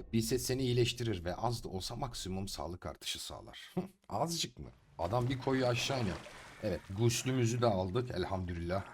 yaptık. Bir set seni iyileştirir ve az da olsa maksimum sağlık artışı sağlar. Azıcık mı? Adam bir koyu aşağı iner. Evet guslümüzü de aldık elhamdülillah.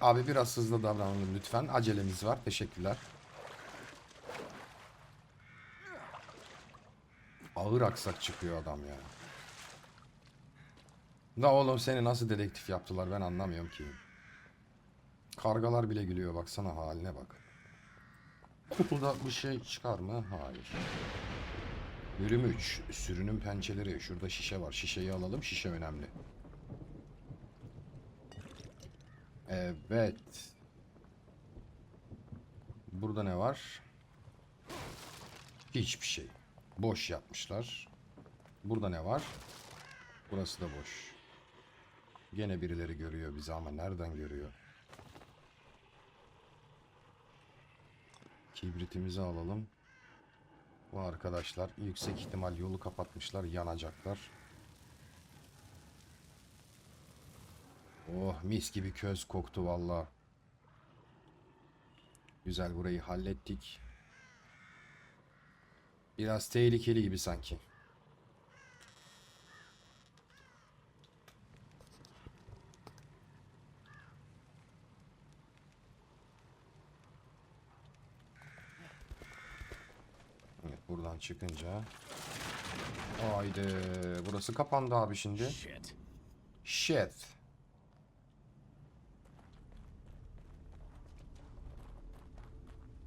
Abi biraz hızlı davranalım lütfen. Acelemiz var. Teşekkürler. Ağır aksak çıkıyor adam ya. Da oğlum seni nasıl dedektif yaptılar ben anlamıyorum ki. Kargalar bile gülüyor baksana haline bak. Kutuda bir şey çıkar mı? Hayır. Bölüm 3. Sürünün pençeleri. Şurada şişe var. Şişeyi alalım. Şişe önemli. Evet. Burada ne var? Hiçbir şey. Boş yapmışlar. Burada ne var? Burası da boş. Gene birileri görüyor bizi ama nereden görüyor? Kibritimizi alalım. Bu arkadaşlar yüksek ihtimal yolu kapatmışlar, yanacaklar. Oh mis gibi köz koktu valla. Güzel burayı hallettik. Biraz tehlikeli gibi sanki. Evet buradan çıkınca. Haydi burası kapandı abi şimdi. Shit. Shit.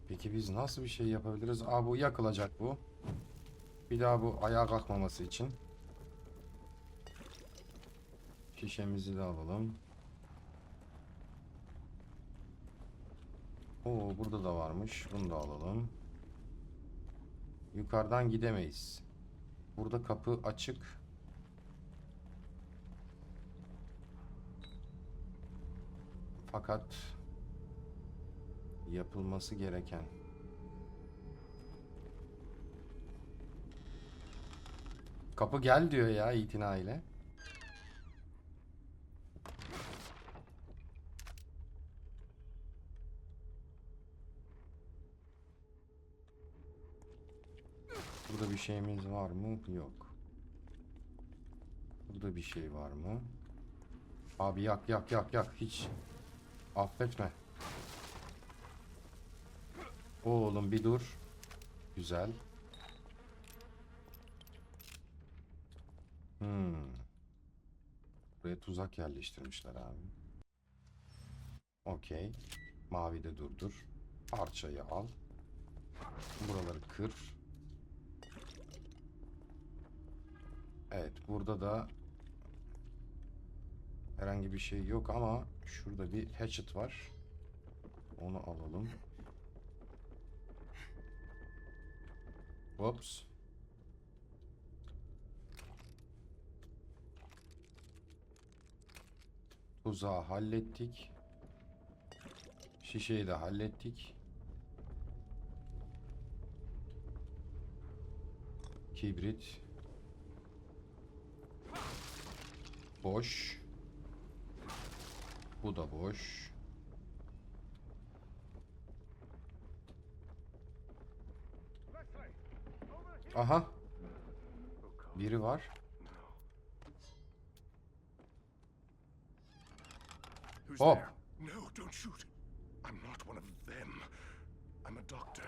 Peki biz nasıl bir şey yapabiliriz? Aa bu yakılacak bu. Bir daha bu ayağa kalkmaması için. Şişemizi de alalım. Oo burada da varmış. Bunu da alalım. Yukarıdan gidemeyiz. Burada kapı açık. Fakat yapılması gereken Kapı gel diyor ya itina ile. Burada bir şeyimiz var mı? Yok. Burada bir şey var mı? Abi yak yak yak yak hiç affetme. Oğlum bir dur. Güzel. Hmm. Buraya tuzak yerleştirmişler abi. Okey. Mavi de durdur. Parçayı al. Buraları kır. Evet burada da herhangi bir şey yok ama şurada bir hatchet var. Onu alalım. Whoops. Tuzağı hallettik. Şişeyi de hallettik. Kibrit. Boş. Bu da boş. Aha. Biri var. Who's Hop. there? No, don't shoot. I'm not one of them. I'm a doctor.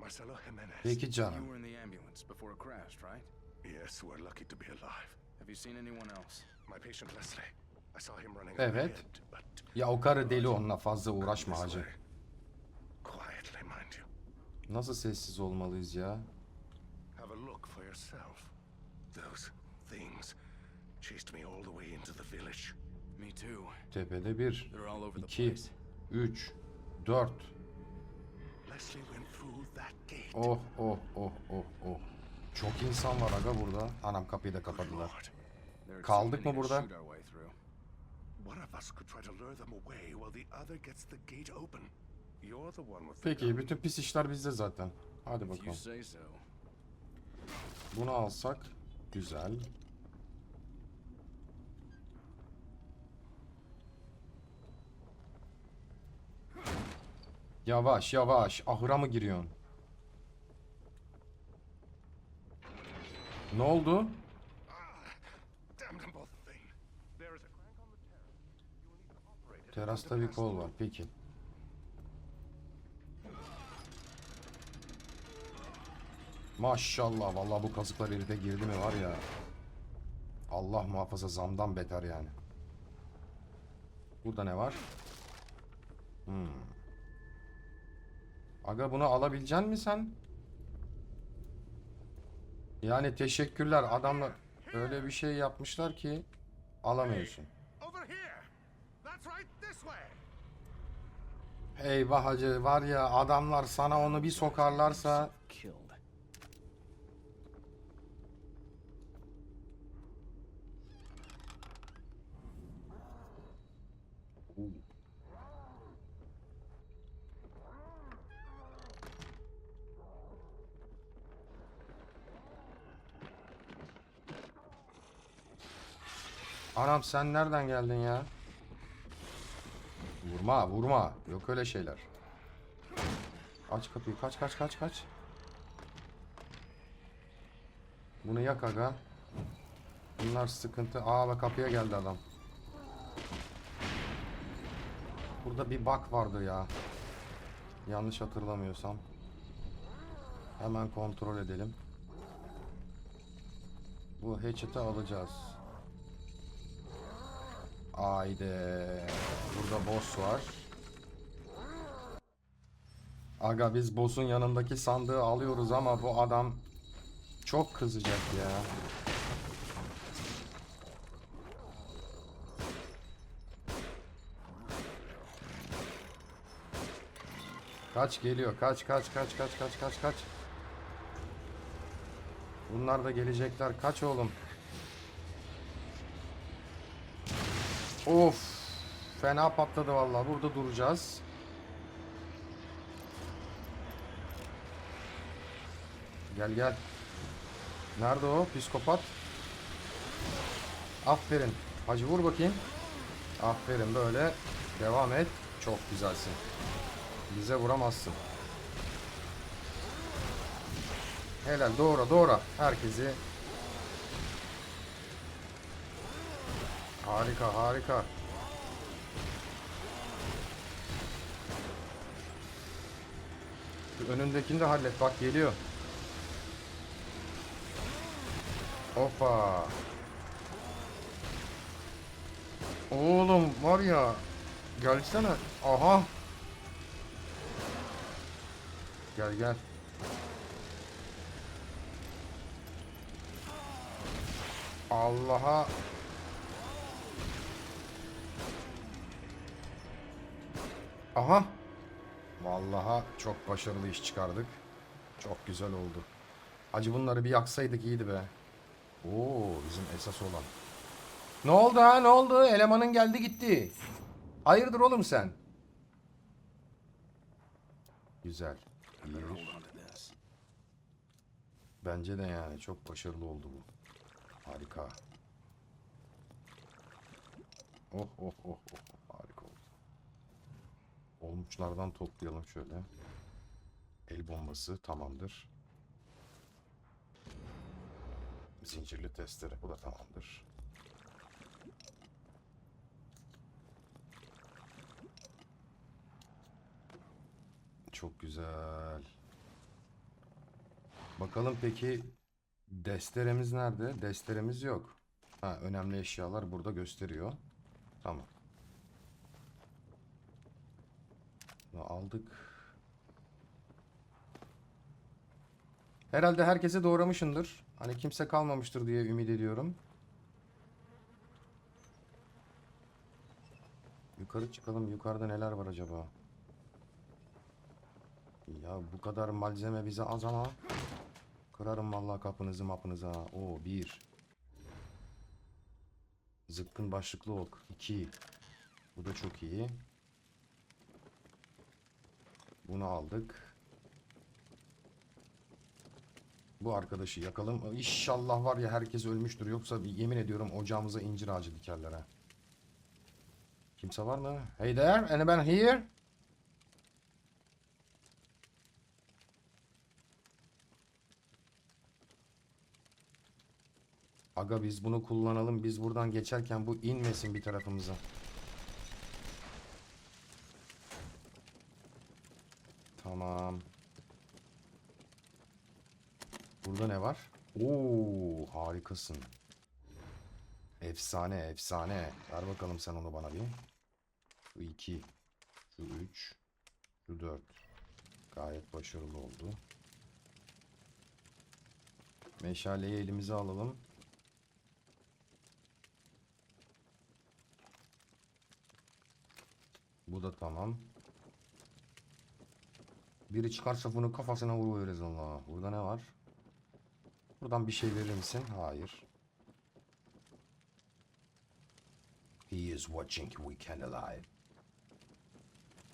Marcelo Jimenez. Peki You were in the ambulance before it crashed, right? Yes, we're lucky to be alive. Have you seen anyone else? Evet. Ya o karı deli onunla fazla uğraşma hacı. way. Quietly, mind you. Nasıl sessiz olmalıyız ya? Have a look for yourself. Those things chased me all the way into the village. Me too. Tepede bir, iki, üç, dört. Leslie went through that gate. Oh oh oh oh oh. Çok insan var aga burada. Anam kapıyı da kapadılar. Kaldık mı burada? Peki bütün pis işler bizde zaten. Hadi bakalım. Bunu alsak güzel. Yavaş yavaş. Ahıra mı giriyorsun? Ne oldu? Terasta bir kol var. Peki. Maşallah vallahi bu kazıklar herife girdi mi var ya. Allah muhafaza zamdan beter yani. Burada ne var? Hmm. Aga bunu alabilecek misin sen? Yani teşekkürler adamlar öyle bir şey yapmışlar ki alamıyorsun. Eyvah hacı var ya adamlar sana onu bir sokarlarsa. Anam sen nereden geldin ya? Vurma vurma yok öyle şeyler. Aç kapıyı kaç kaç kaç kaç. Bunu yak aga. Bunlar sıkıntı. Aa bak kapıya geldi adam. Burada bir bak vardı ya. Yanlış hatırlamıyorsam. Hemen kontrol edelim. Bu hatchet'ı alacağız. Haydi. Burada boss var. Aga biz boss'un yanındaki sandığı alıyoruz ama bu adam çok kızacak ya. Kaç geliyor? Kaç kaç kaç kaç kaç kaç kaç. Bunlar da gelecekler. Kaç oğlum? Of. Fena patladı vallahi. Burada duracağız. Gel gel. Nerede o psikopat? Aferin. Hacı vur bakayım. Aferin böyle. Devam et. Çok güzelsin. Bize vuramazsın. Helal doğru doğru. Herkesi Harika harika. Şu önündekini de hallet bak geliyor. Hoppa. Oğlum var ya. Gelsene. Aha. Gel gel. Allah'a Aha. Vallahi çok başarılı iş çıkardık. Çok güzel oldu. Acı bunları bir yaksaydık iyiydi be. Oo bizim esas olan. Ne oldu ha ne oldu? Elemanın geldi gitti. Hayırdır oğlum sen? Güzel. Bence de yani çok başarılı oldu bu. Harika. Oh oh oh oh. Olmuşlardan toplayalım şöyle. El bombası tamamdır. Zincirli testere bu da tamamdır. Çok güzel. Bakalım peki desteremiz nerede? Desteremiz yok. Ha, önemli eşyalar burada gösteriyor. Tamam. Aldık. Herhalde herkese doğramışındır. Hani kimse kalmamıştır diye ümit ediyorum. Yukarı çıkalım. Yukarıda neler var acaba? Ya bu kadar malzeme bize az ama. Kırarım vallahi kapınızı mapınızı ha. Oo bir. Zıpkın başlıklı ok. iki. Bu da çok iyi. Bunu aldık. Bu arkadaşı yakalım. İnşallah var ya herkes ölmüştür. Yoksa bir yemin ediyorum ocağımıza incir ağacı dikerler ha. Kimse var mı? Hey there, anyone here? Aga biz bunu kullanalım. Biz buradan geçerken bu inmesin bir tarafımıza. Tamam. Burada ne var? Oo, harikasın. Efsane, efsane. Ver bakalım sen onu bana bir. Şu iki, şu üç, şu dört. Gayet başarılı oldu. Meşaleyi elimize alalım. Bu da tamam. Biri çıkarsa bunu kafasına vuruveririz Allah. Burada ne var? Buradan bir şey verir misin? Hayır. He is watching we can alive.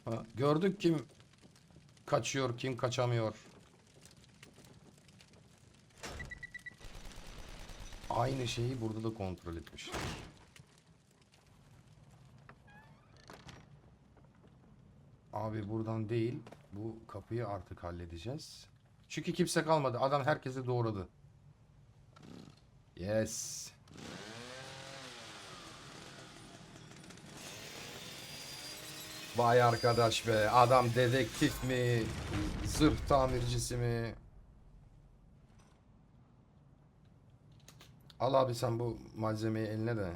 Ha, gördük kim kaçıyor, kim kaçamıyor. Aynı şeyi burada da kontrol etmişler. Abi buradan değil, bu kapıyı artık halledeceğiz. Çünkü kimse kalmadı. Adam herkesi doğradı. Yes. Vay arkadaş be. Adam dedektif mi? Zırh tamircisi mi? Al abi sen bu malzemeyi eline de.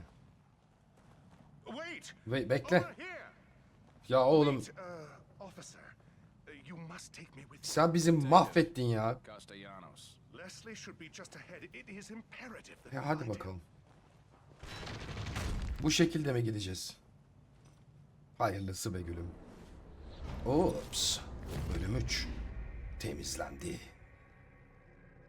Wait! Ve bekle. Ya oğlum You must take me with you. sen bizi mahvettin ya. Castellanos. Leslie should be just ahead. It is imperative that Ya hadi bakalım. Bu şekilde mi gideceğiz? Hayırlısı be gülüm. Ops. Bölüm 3. Temizlendi.